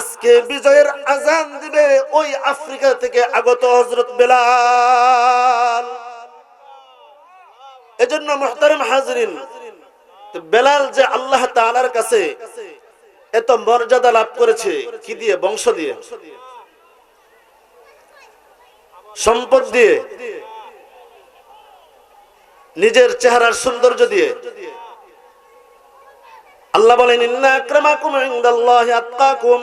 আজকে বিজয়ের আজান দিবে ওই আফ্রিকা থেকে আগত হজরত বেলাল। এজন্য মোহতারম হাজরিন বেলাল যে আল্লাহ তাআলার কাছে এত মর্যাদা লাভ করেছে, কি দিয়ে? বংশ দিয়ে? সম্পদ দিয়ে? নিজের চেহারার সৌন্দর্য দিয়ে? আল্লাহ বলেন, ইন্না আক্রামাকুম ইনদাল্লাহি আতকাকুম।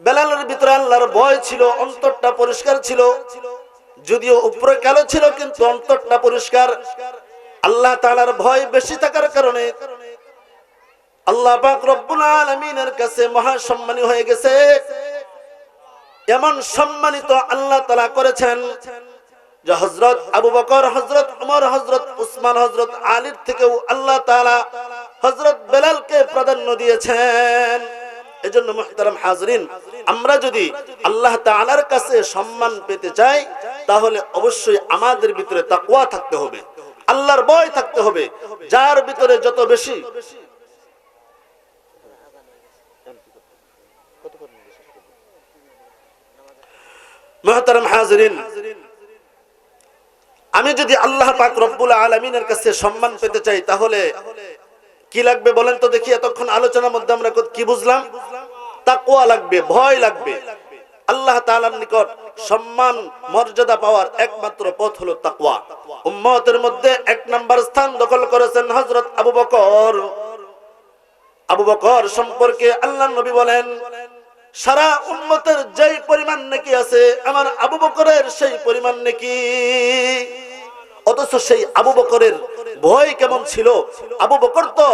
বেলালের ভিতরে আল্লাহর ভয় ছিল, অন্তরটা পরিষ্কার ছিল। যদিও উপরে কালো ছিল, কিন্তু অন্তরটা পরিষ্কার। আল্লাহ তাআলার ভয় বেশি থাকার কারণে আল্লাহ আলামিনের কাছে মহা সম্মানী হয়ে গেছে। এমন সম্মানিত আল্লাহ তাআলা করেছেন যে হযরত আবু বকর, হযরত ওমর হযরত উসমান, হযরত আলীর থেকেও আল্লাহ তাআলা হযরত বেলালকে প্রাধান্য দিয়েছেন। এজন্য মুহতারাম হাজরিন, আমরা যদি আল্লাহ তাআলার কাছে সম্মান পেতে চাই, তাহলে অবশ্যই আমাদের ভিতরে তাকওয়া থাকতে হবে। আল্লাহর ভয় থাকতে হবে। যার ভিতরে যত বেশি আমি যদি আল্লাহ পাক রব্বুল আলমিনের কাছে সম্মান পেতে চাই, তাহলে কি লাগবে বলেন তো দেখি, এতক্ষণ আলোচনার মধ্যে আমরা কি বুঝলাম? তাকওয়া লাগবে, ভয় লাগবে। আল্লাহ তাআলার নিকট সম্মান, মর্যাদা পাওয়ার একমাত্র পথ হলো তাকওয়া। উম্মতের মধ্যে এক নাম্বার স্থান দখল করেছেন হযরত আবু বকর। আবু বকর সম্পর্কে আল্লাহ নবী বলেন, সারা উন্মতের যেই পরিমাণ নাকি আছে, আমার আবু বকরের সেই পরিমাণ নাকি। অথচ সেই আবু বকরের ভয় কেমন ছিল? আবু বকর তো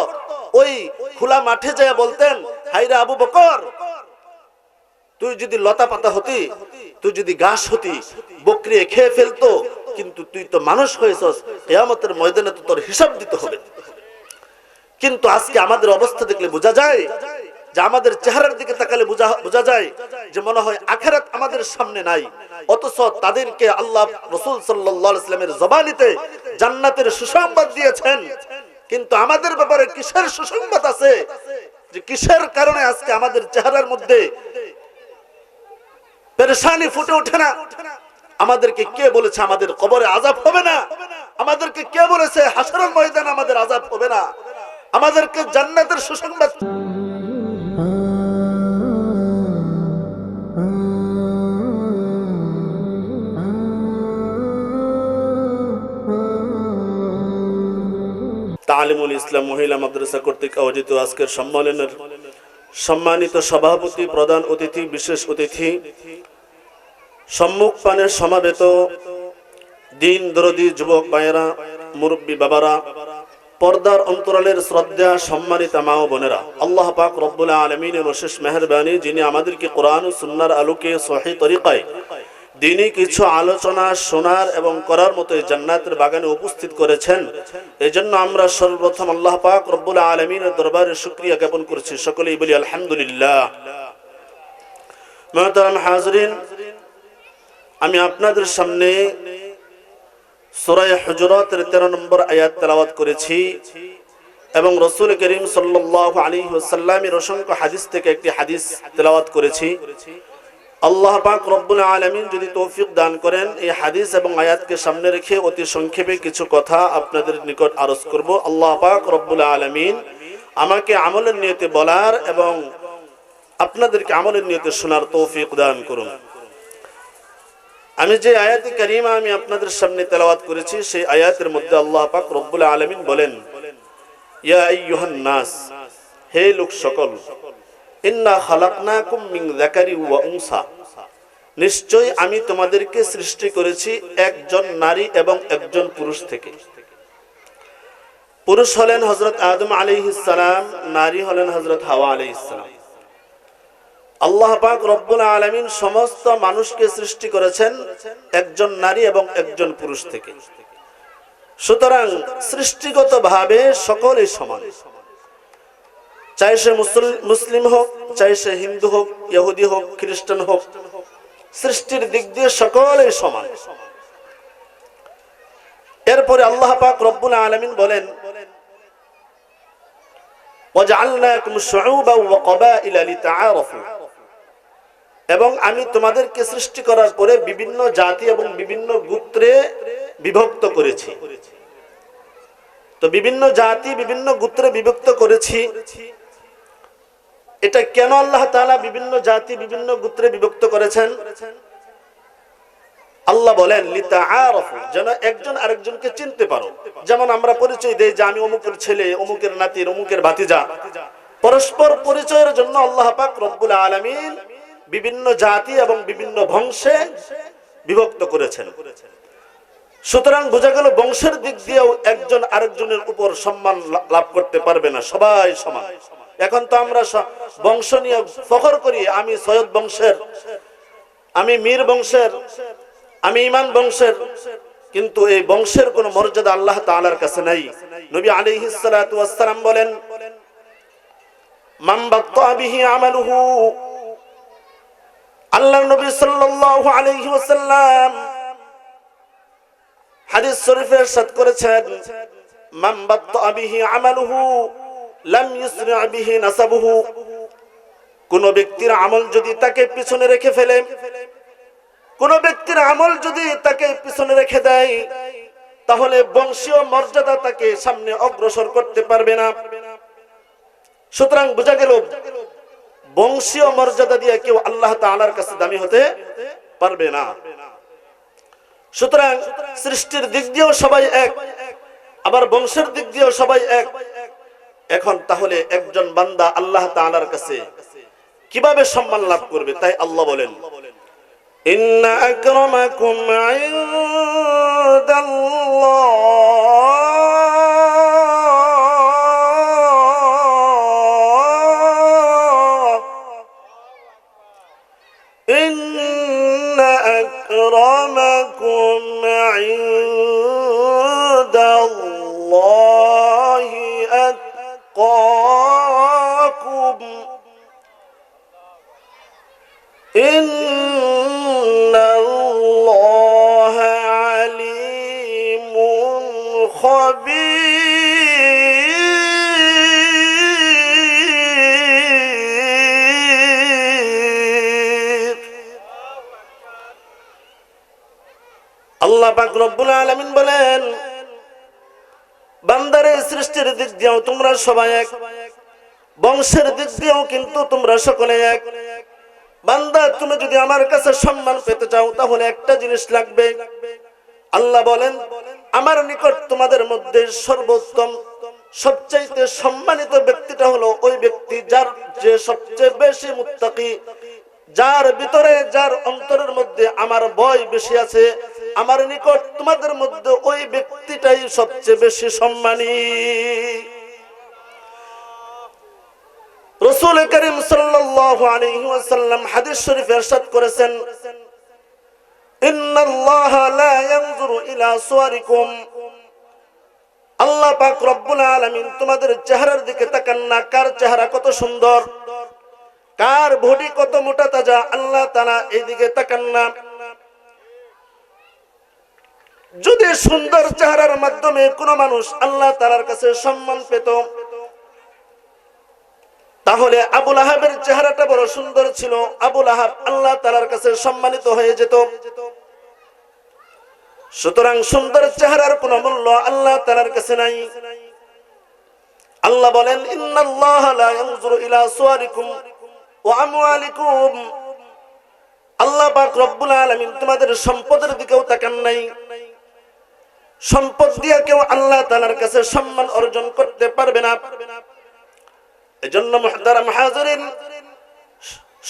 ওই খোলা মাঠে যায় বলতেন হাইরা আবু বকর, তুই যদি লতা পাতা হতি, তুই যদি ঘাস হতি বকরি খেয়ে ফেলতো, কিন্তু তুই তো মানুষ হয়েছস, কেয়ামতের ময়দানে তো তোর হিসাব দিতে হবে। কিন্তু আজকে আমাদের অবস্থা দেখলে বোঝা যায় যে আমাদের চেহারার দিকে তাকালে বোঝা যায় যে মনে হয় আখেরাত আমাদের সামনে নাই। অথচ তাদেরকে আল্লাহ রসুল সাল্লাহ ইসলামের জবানিতে জান্নাতের সুসংবাদ দিয়েছেন। কিন্তু আমাদের ব্যাপারে কিসের সুসংবাদ আছে? যে কিসের কারণে আজকে আমাদের চেহারার মধ্যে পেরেশানি ফুটে ওঠে না? আমাদেরকে কে বলেছে আমাদের কবরে আজাব হবে না? আমাদেরকে কে বলেছে হাসরের ময়দান আমাদের আজাব হবে না? আমাদেরকে জান্নাতের সুসংবাদ তালিমুল ইসলাম মহিলা মাদ্রাসা কর্তৃক আয়োজিত আজকের সম্মেলনের সম্মানিত সভাপতি, প্রধান অতিথি, বিশেষ অতিথি, সম্মুখ পানের সমাবেত দিন দরদি যুবক ভাইয়েরা, মুরব্বী বাবারা, পর্দার অন্তরালের শ্রদ্ধা সম্মানিত মা ও বোনেরা। আল্লাহ পাক রব্বুল আলমিনের অশেষ মেহরবানি, যিনি আমাদেরকে কোরআন সুন্নার আলোকে সহি তরিকায় দিনই কিছু আলোচনা শোনার এবং করার মতো এই জান্নাতের বাগানে উপস্থিত করেছেন। এই জন্য আমরা সর্বপ্রথম আল্লাহ পাক রব্বুল আলমিনের দরবারে শুক্রিয়া জ্ঞাপন করছি। সকলেই বলি আলহামদুলিল্লাহ। মহতারাম হাজরিন, আমি আপনাদের সামনে সুরায় হজরতের তেরো নম্বর আয়াত তেলাওয়াত করেছি এবং রসুল করিম সাল্লাহ আলী সাল্লামের অসংখ্য হাদিস থেকে একটি হাদিস তেলাওয়াত করেছি। আল্লাহ পাক রব্বুল আলমিন যদি তৌফিক দান করেন, এই হাদিস এবং আয়াতকে সামনে রেখে অতি সংক্ষেপে কিছু কথা আপনাদের নিকট আরজ করব। আল্লাহ পাক রব্বুল আলমিন আমাকে আমলের নিয়তে বলার এবং আপনাদেরকে আমলের নিয়তে শোনার তৌফিক দান করুন। আমি যে আয়াতি কারিমা আমি আপনাদের সামনে তেলাওয়াত করেছি, সেই আয়াতের মধ্যে আল্লাহ পাক রব্বুল আলমিন বলেন, ইয়া নাস, হে লোক সকল ইন্না নিশ্চয় আমি তোমাদেরকে সৃষ্টি করেছি একজন নারী এবং একজন পুরুষ থেকে। পুরুষ হলেন হজরত আদম আলাইহিস সালাম, নারী হলেন হজরত হাওয়া আলাইহিস সালাম। আল্লাহ পাক রব্বুল আলামিন সমস্ত মানুষকে সৃষ্টি করেছেন একজন নারী এবং একজন পুরুষ থেকে। সুতরাং সৃষ্টিগত ভাবে সকলেই সমান। চাই সে মুসলিম হোক, চাই সে হিন্দু হোক, ইহুদি হোক, খ্রিস্টান হোক, সৃষ্টির দিক দিয়ে সকলেই সমান। এরপরে আল্লাহ পাক রব্বুল আলমিন বলেন এবং আমি তোমাদেরকে সৃষ্টি করার পরে বিভিন্ন জাতি এবং বিভিন্ন গোত্রে বিভক্ত করেছি। তো বিভিন্ন জাতি, বিভিন্ন গোত্রে বিভক্ত করেছি। এটা কেন আল্লাহ তাআলা বিভিন্ন জাতি, বিভিন্ন গোত্রে বিভক্ত করেছেন? আল্লাহ বলেন লিতা যেন একজন আরেকজনকে চিনতে পারো। যেমন আমরা পরিচয় দেই যে আমি অমুকের ছেলে, অমুকের নাতির, অমুকের ভাতিজা। পরস্পর পরিচয়ের জন্য আল্লাহ পাক রব্বুল আলামিন বিভিন্ন জাতি এবং বিভিন্ন বংশে বিভক্ত করেছেন। সুতরাং বোঝা গেল বংশের দিক দিয়েও একজন আরেকজনের উপর সম্মান লাভ করতে পারবে না, সবাই সমান। এখন তো আমরা বংশ নিয়ে ফখর করি। আমি সৈয়দ বংশের, আমি মীর বংশের, আমি ইমান বংশের, কিন্তু এই বংশের কোন মর্যাদা আল্লাহ তাআলার কাছে নাই। নবী আলাইহিস সালাতু ওয়াস সালাম বলেন আমালুহু লাম ইসরা বিহি নাসাবুহু। কোন ব্যক্তির আমল যদি তাকে পিছনে রেখে ফেলে, কোন ব্যক্তির আমল যদি তাকে পিছনে রেখে দেয়, তাহলে বংশীয় মর্যাদা তাকে সামনে অগ্রসর করতে পারবে না। সুতরাং বোঝা গেল, বংশীয় মর্যাদা দিয়ে কেউ আল্লাহ তাআলার কাছে দামি হতে পারবে না। সুতরাং সৃষ্টির দিক দিয়েও সবাই এক, আবার বংশের দিক দিয়েও সবাই এক। এখন তাহলে একজন বান্দা আল্লাহ তাআলার কাছে কিভাবে সম্মান লাভ করবে তাই আল্লাহ বলেন إن أكرمكم عند الله إن أكرمكم عند আল্লাহ পাক রব্বুল বলেন বান্দারে সৃষ্টির দিক দিয়েও তোমরা সবাই এক, বংশের দিক দিয়েও কিন্তু তোমরা সকলে এক। বান্দা, তুমি যদি আমার কাছে সম্মান পেতে চাও, তাহলে একটা জিনিস লাগবে। আল্লাহ বলেন, আমার নিকট তোমাদের মধ্যে সর্বোত্তম, সবচাইতে সম্মানিত ব্যক্তিটা হলো ওই ব্যক্তি যার যে সবচেয়ে বেশি মুত্তাকি, যার ভিতরে, যার অন্তরের মধ্যে আমার ভয় বেশি আছে আমার নিকট তোমাদের মধ্যে ওই ব্যক্তিটাই সবচেয়ে বেশি সম্মানী। রসুল করিম ওয়াসাল্লাম হাদিস শরীফ ইরশাদ করেছেন আল্লাহ কার চেহারা কত সুন্দর, কার কত মোটা তাজা, আল্লাহ তাআলা এই দিকে তাকান না। যদি সুন্দর চেহারার মাধ্যমে কোনো মানুষ আল্লাহ তাআলার কাছে সম্মান পেত, তাহলে আবুল আহাবের চেহারাটা বড় সুন্দর ছিল। আবুল আহাব আল্লাহ তালার কাছে সম্মানিত হয়ে যেত। সুতরাং সুন্দর চেহারার কোন মূল্য আল্লাহ তালার কাছে নাই। আল্লাহ বলেন আল্লাহ পাক রব্বুল আলামিন তোমাদের সম্পদের দিকেও তাকান নাই। সম্পদ দিয়ে কেউ আল্লাহ তালার কাছে সম্মান অর্জন করতে পারবে না। এজন্য মুহতারাম হাজিরিন,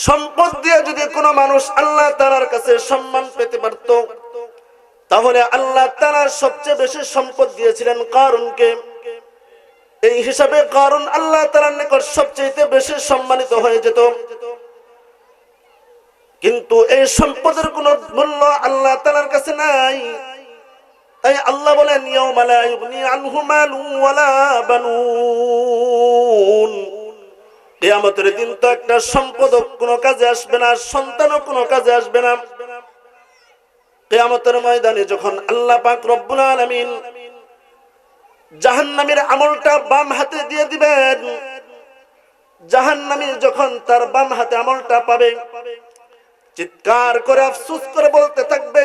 সম্পদ দিয়ে যদি কোনো মানুষ আল্লাহ তাআলার কাছে সম্মান পেতে পারত, তাহলে আল্লাহ তাআলা সবচেয়ে বেশি সম্পদ দিয়েছিলেন কারুনকে এই হিসাবে কারণ আল্লাহ তাআলার নিকট সবচেয়ে বেশি সম্মানিত হয়ে যেত। কিন্তু এই সম্পদের কোনো মূল্য আল্লাহ তালার কাছে নাই। তাই আল্লাহ বলেন, ইয়াউমা ইউগনি আনহু মালু ওয়ালা বানুন। কিয়ামতের দিন তো একটা সম্পদ কোনো কাজে আসবে না, সন্তানও কোনো কাজে আসবে না। ময়দানে যখন আল্লাহ পাক রব্বুল আলামিন জাহান্নামের আমলটা বাম হাতে দিয়ে দিবেন, জাহান্নামী যখন তার বাম হাতে আমলটা পাবে, চিৎকার করে, আফসুস করে বলতে থাকবে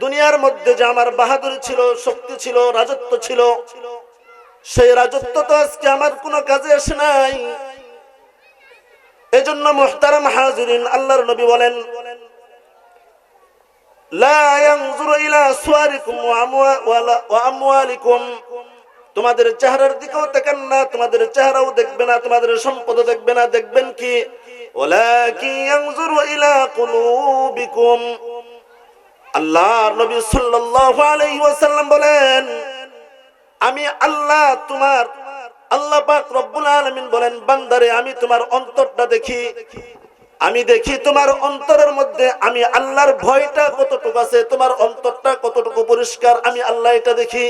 দুনিয়ার মধ্যে যে আমার বাহাদুর ছিল, শক্তি ছিল, রাজত্ব ছিল, সেই রাজত্ব তো আজকে আমার কোনো কাজে আসে নাই। এজন্য মুহতারাম হাজিরিন, আল্লাহর নবী বলেন তোমাদের চেহারার দিকেও দেখেন না, তোমাদের চেহারাও দেখবে না, তোমাদের সম্পদ দেখবে না, দেখবেন কি? ওয়ালাকিন ইয়ানজুরু ইলা কুলুবিকুম। আল্লাহ নবী ওয়াসাল্লাম বলেন, আমি আল্লাহ তোমার, আল্লাহ পাক রব্বুল বলেন, বান্দারে, আমি তোমার অন্তরটা দেখি। আমি দেখি তোমার অন্তরের মধ্যে আমি আল্লাহর ভয়টা কতটুকু আছে, তোমার অন্তরটা কতটুকু পরিষ্কার, আমি আল্লাহ এটা দেখি।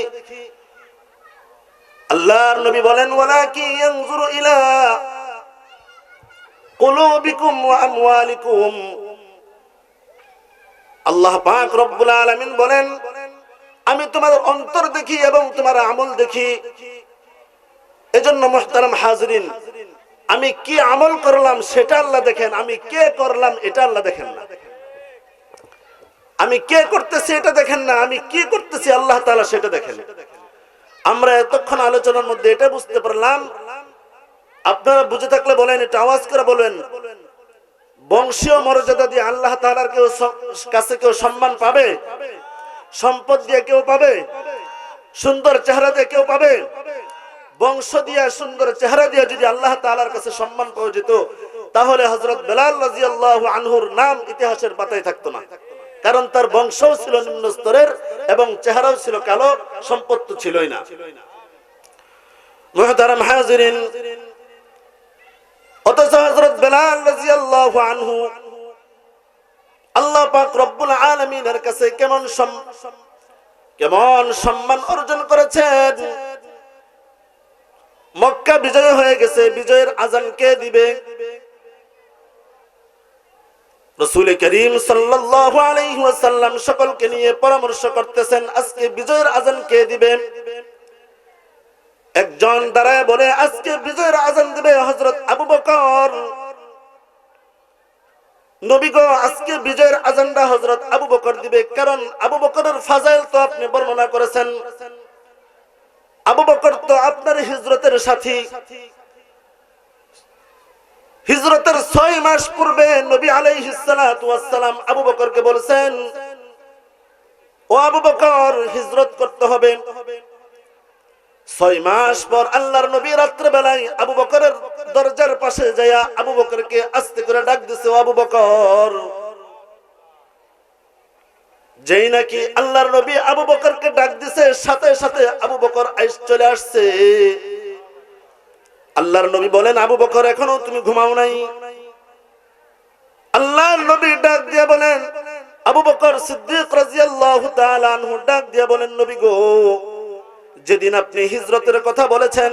আল্লাহর নবী বলেন, ওয়ালাকি ইয়ানজুরু ইলা আল্লাহ পাক রব্বুল বলেন, আমি তোমার অন্তর দেখি এবং তোমার আমল দেখি। এজন্য মুহতারাম হাজরিন, আমি কি আমল করলাম সেটা আল্লাহ দেখেন, আমি কে করলাম এটা আল্লাহ দেখেন না। আমি কে করতেছি এটা দেখেন না, আমি কি করতেছি আল্লাহ সেটা দেখেন। আমরা এতক্ষণ আলোচনার মধ্যে এটা বুঝতে পারলাম আপনারা বুঝে থাকলে বলেন এটা আওয়াজ করে বলেন। বংশীয় মর্যাদা দিয়ে আল্লাহ তাআলার কেউ কাছে কেউ সম্মান পাবে? সম্পদ দিয়ে কেউ পাবে? সুন্দর চেহারা দিয়ে কেউ পাবে? বংশ দিয়ে সুন্দর চেহারা দিয়ে যদি আল্লাহ তাআলার কাছে সম্মান পাওয়া যেত, তাহলে হজরত বেলাল রাদিয়াল্লাহু আনহুর নাম ইতিহাসের পাতায় থাকতো না। কারণ তার বংশও ছিল নিম্ন স্তরের এবং চেহারাও ছিল কালো, সম্পদ তো ছিলই না। মুহতারাম অথচ বেলাল আনহু আল্লাহ পাক রব্বুল কাছে কেমন কেমন সম্মান অর্জন করেছেন? মক্কা বিজয় হয়ে গেছে, বিজয়ের আজান কে দিবে? রসুল করিম সাল্লাল্লাহু সকলকে নিয়ে পরামর্শ করতেছেন, আজকে বিজয়ের আজান কে দিবে? একজন দাঁড়ায় বলে, আজকে বিজয়ের আজান দিবে হযরত আবু বকর। আজকে বিজয়ের আজানটা হযরত আবু বকর দিবে, কারণ আবু বকরের ফাজাইল তো আপনি বর্ণনা করেছেন। আবু বকর তো আপনার হিজরতের সাথী। হিজরতের ছয় মাস পূর্বে নবী আলাইহিসসালাম আবু বকরকে বলছেন, ও আবু বকর, হিজরত করতে হবে। ছয় মাস পর আল্লাহর নবী রাত্রে বেলায় আবু বকরের দরজার পাশে যাইয়া আবু বকরকে আস্তে করে ডাক দিছে আবু বকর! যেই নাকি আল্লাহর নবী আবু বকরকে ডাক দিছে, সাথে সাথে আবু বকর আইস চলে আসছে। আল্লাহর নবী বলেন, আবু বকর, এখনও তুমি ঘুমাও নাই? আল্লাহর নবী ডাক দিয়ে বলেন, আবু বকর সিদ্দিক রাদিয়াল্লাহু তাআলা আনহু ডাক দিয়ে বলেন, নবী গো যেদিন আপনি হিজরতের কথা বলেছেন,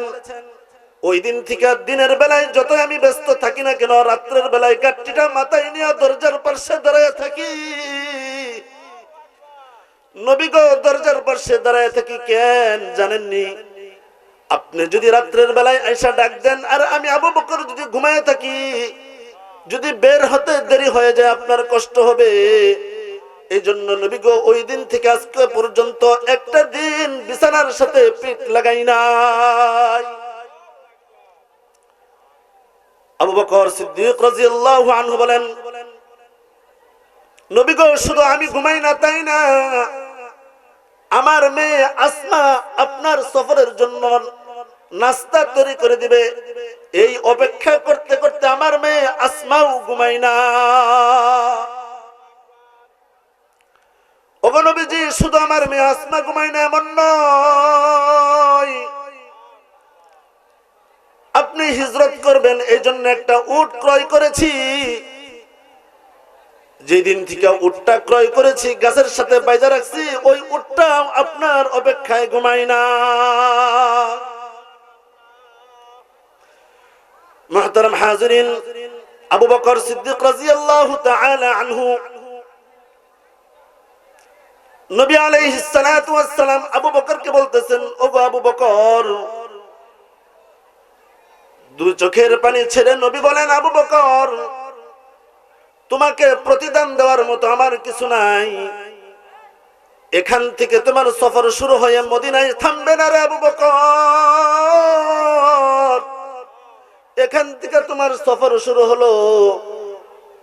ওই দিন থেকে দিনের বেলায় যত আমি ব্যস্ত থাকি না কেন, রাত্রের বেলায় গাঠটিটা মাথায় নিয়ে দরজার পাশে দাঁড়ায় থাকি। নবী গো, দরজার পাশে দাঁড়ায় থাকি কেন জানেননি? আপনি যদি রাত্রের বেলায় আইসা ডাক দেন, আর আমি আবু বকর যদি ঘুমায় থাকি, যদি বের হতে দেরি হয়ে যায়, আপনার কষ্ট হবে। এই জন্য নবী গো, ওই দিন থেকে আজকে পর্যন্ত একটা দিন বিছানার সাথে পিঠ লাগাই নাই। আবু বকর সিদ্দিক রাদিয়াল্লাহু আনহু বলেন, নবী গো, শুধু আমি ঘুমাই না, তাই না? আমার মেয়ে আসমা আপনার সফরের জন্য নাস্তা তৈরি করে দিবে। এই অপেক্ষা করতে করতে আমার মেয়ে আসমাও ঘুমাই না। নবীজি, শুধু আমার মেয়ে আসমা ঘুমায় না, এমন নয়। আপনি হিজরত করবেন এই জন্য একটা উট ক্রয় করেছি। যেদিন থেকে উটটা ক্রয় করেছি, গাছের সাথে বাইজা রাখছি, ওই উটটা আপনার অপেক্ষায় ঘুমাই না। মহতারাম হাজরিন, আবু বকর সিদ্দিক রাজিয়াল্লাহু তাআলা আনহু নবী আলাইহিস সালাতু ওয়াস সালাম আবু বকরকে বলতেছেন ওগো আবু বকর। দুই চোখের পানি ছেড়ে নবী বলেন, আবু বকর, তোমাকে প্রতিদান দেওয়ার মতো আমার কিছু নাই। এখান থেকে তোমার সফর শুরু হয়ে মদিনায় থামবে না রে আবু বকর। এখান থেকে তোমার সফর শুরু হলো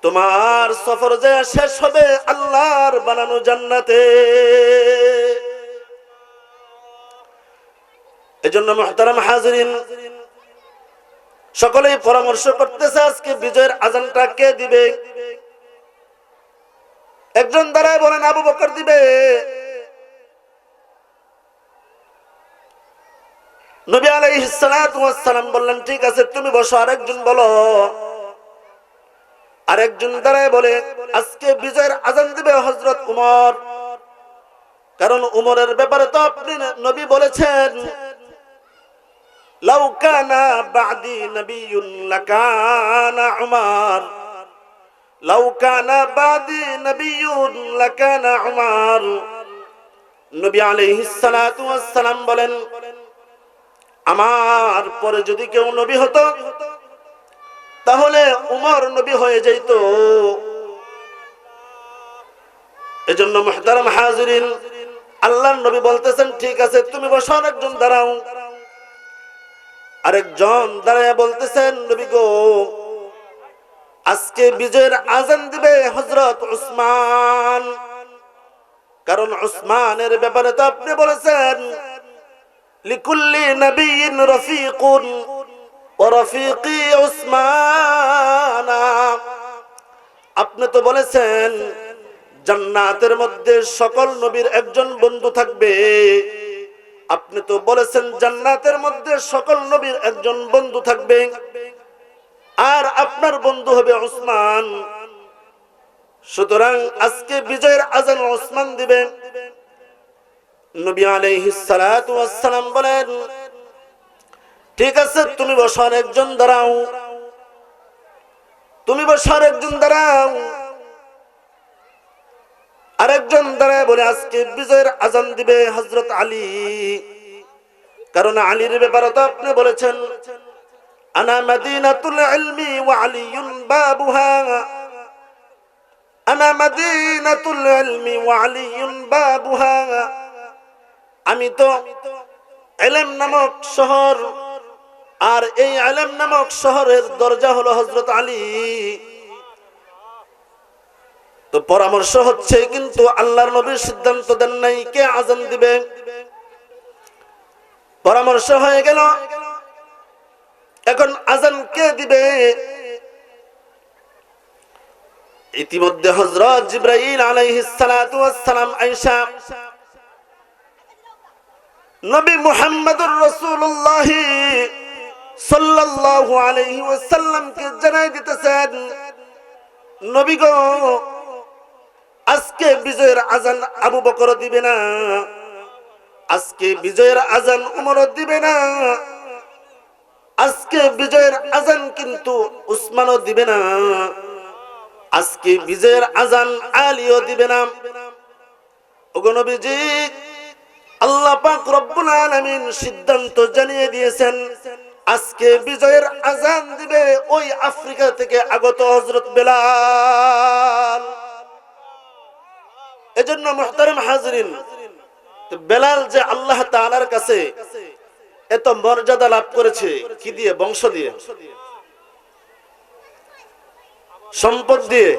তোমার সফর যে শেষ হবে আল্লাহর বানানো জান্নাতে। এজন্য মহতারাম হাজরিন, সকলেই পরামর্শ করতেছে আজকে বিজয়ের আজানটা কে দিবে? একজন দ্বারাই বলেন, আবু বকর দিবে। নবী ওয়াস সালাম বললেন, ঠিক আছে, তুমি বসো, আরেকজন বলো। আরেকজন দাঁড়ায় বলে, আজকে বিজয়ের আজান দিবে হযরত উমর। কারণ উমরের ব্যাপারে তো আপনি নবী বলেছেন নবী বলেন, আমার পরে যদি কেউ নবী হতো তাহলে উমর নবী হয়ে যাইত। এজন্য মুহতারাম হাজিরিন, আল্লাহর নবী বলতেছেন, ঠিক আছে, তুমি বসো একজন দাঁড়াও। আরেকজন দাঁড়ায় বলতেছেন, নবী গো, আজকে বিজয়ের আজান দিবে হজরত উসমান। কারণ উসমানের ব্যাপারে তো আপনি বলেছেন, লিকুল্লি নবীন রফিকুন। ورفيقي عثمان আপনি তো বলেছেন জান্নাতের মধ্যে সকল নবীর একজন বন্ধু থাকবে আপনি তো বলেছেন জান্নাতের মধ্যে সকল নবীর একজন বন্ধু থাকবে আর আপনার বন্ধু হবে ওসমান সুতরাং আজকে বিজয়ের আজান ওসমান দিবেন নবী আলাইহিস সালাতু ওয়াস সালাম বলেন ঠিক আছে, তুমি বসার একজন দাঁড়াও। তুমি বসার একজন দাঁড়াও। আরেকজন দাঁড়ায় বলে, আজকে বিজয়ের আজান দিবে হজরত আলী। কারণ আলীর ব্যাপারে তো আপনি বলেছেন আমি তো এলেম নামক শহর আর এই আলেম নামক শহরের দরজা হলো হজরত আলী। তো পরামর্শ হচ্ছে, কিন্তু আল্লাহর নবীর সিদ্ধান্ত দেন নাই, কে আজান দিবে? পরামর্শ হয়ে গেল, এখন আজান কে দিবে? ইতিমধ্যে হজরত জিব্রাইল আলাইহিস সালাতু ওয়াস সালাম আয়েশা, নবী মুহাম্মদুর রাসূলুল্লাহ জানাই দিতেছেন আজকে বিজয়ের আজান আবু দিবে না, আজকে দিবে না, আজকে কিন্তু উসমানও দিবে না, আজকে বিজয়ের আজান আলীও দিবে না। ওগো নবীজি, আল্লাহ পাক রব্বুল আলামিন সিদ্ধান্ত জানিয়ে দিয়েছেন আজকে বিজয়ের আজান দিবে ওই আফ্রিকা থেকে আগত হজরত বেলাল। এজন্য মুহতারাম হাজরিন বেলাল যে আল্লাহ তাআলার কাছে এত মর্যাদা লাভ করেছে, কি দিয়ে? বংশ দিয়ে। সম্পদ দিয়ে।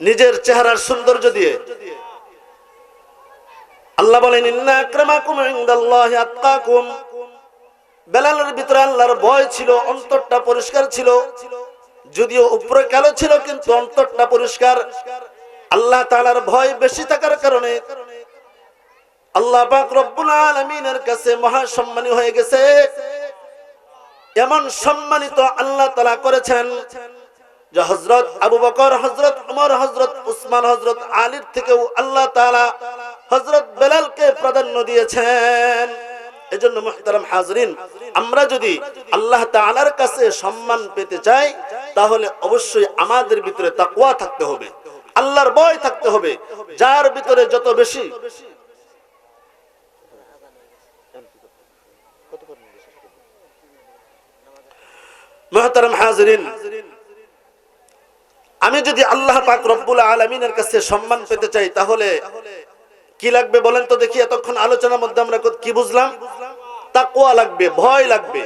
নিজের চেহারার সৌন্দর্য দিয়ে। আল্লাহ বলেন, ইন্না আক্রামাকুম ইনদাল্লাহি আতকাকুম। বেলালের ভিতরে আল্লাহর ভয় ছিল, অন্তরটা পরিষ্কার ছিল। যদিও উপরে কালো ছিল, কিন্তু অন্তরটা পরিষ্কার। আল্লাহ তাআলার ভয় বেশি থাকার কারণে আল্লাহ পাক রব্বুল আলামিনের কাছে মহা সম্মানী হয়ে গেছে। এমন সম্মানিত আল্লাহ তালা করেছেন, যে হজরত আবু বকর হজরত উমর হজরত উসমান হজরত আলীর থেকেও আল্লাহ তালা হজরত বেলালকে প্রাধান্য দিয়েছেন। এজন্য মুহতারাম হাজরিন, আমরা যদি আল্লাহ তাআলার কাছে সম্মান পেতে চাই, তাহলে অবশ্যই আমাদের ভিতরে তাকওয়া থাকতে হবে, আল্লাহর ভয় থাকতে হবে, যার ভিতরে যত বেশি আমি যদি আল্লাহ পাক রব্বুল আলমিনের কাছে সম্মান পেতে চাই, তাহলে কি লাগবে বলেন তো দেখি, এতক্ষণ আলোচনার মধ্যে আমরা কি বুঝলাম? তাকওয়া লাগবে, ভয় লাগবে।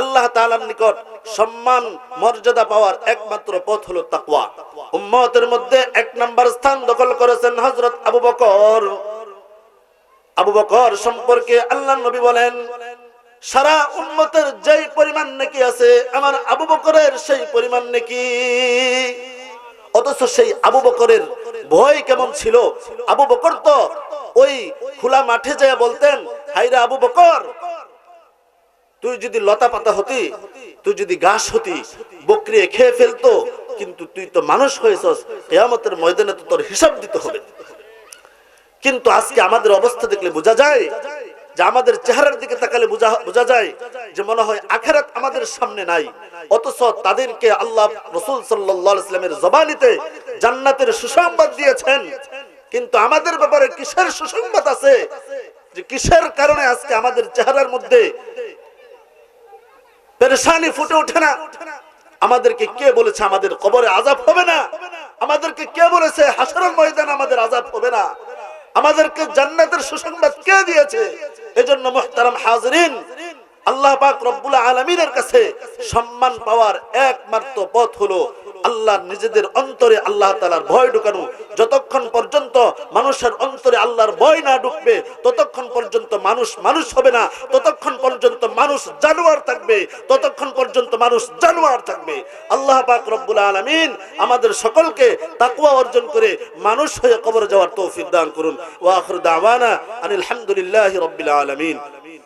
আল্লাহ তাআলার নিকট সম্মান, মর্যাদা পাওয়ার একমাত্র পথ হলো তাকওয়া। উম্মতের মধ্যে এক নাম্বার স্থান দখল করেছেন হযরত আবু বকর। আবু বকর সম্পর্কে আল্লাহ নবী বলেন, সারা উম্মতের যেই পরিমাণ নাকি আছে, আমার আবু বকরের সেই পরিমাণ নাকি। অথচ সেই আবু বকরের ভয় কেমন ছিল? আবু বকর তো ওই খোলা মাঠে যায় বলতেন হাইরা আবু বকর, তুই যদি লতা পাতা হতি, তুই যদি ঘাস হতি, বকরি খেয়ে ফেলতো, কিন্তু তুই তো মানুষ হয়েছস, কেয়ামতের ময়দানে তো তোর হিসাব দিতে হবে। কিন্তু আজকে আমাদের অবস্থা দেখলে বোঝা যায় যে আমাদের চেহারার দিকে তাকালে বোঝা যায় যে মনে হয় আখেরাত আমাদের সামনে নাই। অথচ তাদেরকে আল্লাহ রসুল সাল্লাহ ইসলামের জবানিতে জান্নাতের সুসংবাদ দিয়েছেন। কিন্তু আমাদের ব্যাপারে কিসের সুসংবাদ আছে? যে কিসের কারণে আজকে আমাদের চেহারার মধ্যে পেরেশানি ফুটে ওঠে না? আমাদেরকে কে বলেছে আমাদের কবরে আজাব হবে না? আমাদেরকে কে বলেছে হাসরের ময়দান আমাদের আজাব হবে না? আমাদেরকে জান্নাতের সুসংবাদ কে দিয়েছে? এজন্য মোহতারাম হাজরিন আল্লাহ পাক রব্বুল আলমিনের কাছে সম্মান পাওয়ার একমাত্র পথ হলো আল্লাহ নিজেদের অন্তরে আল্লাহ তালার ভয় ঢুকানো। যতক্ষণ পর্যন্ত মানুষের অন্তরে আল্লাহর ভয় না ঢুকবে, ততক্ষণ পর্যন্ত মানুষ মানুষ হবে না। ততক্ষণ পর্যন্ত মানুষ জানোয়ার থাকবে, ততক্ষণ পর্যন্ত মানুষ জানোয়ার থাকবে। আল্লাহ পাক রব্বুল আলমিন আমাদের সকলকে তাকুয়া অর্জন করে মানুষ হয়ে কবর যাওয়ার তৌফিক দান করুন। ওয়াখর দাওয়ানা আনিল হামদুলিল্লাহি রব্বিল আলামিন।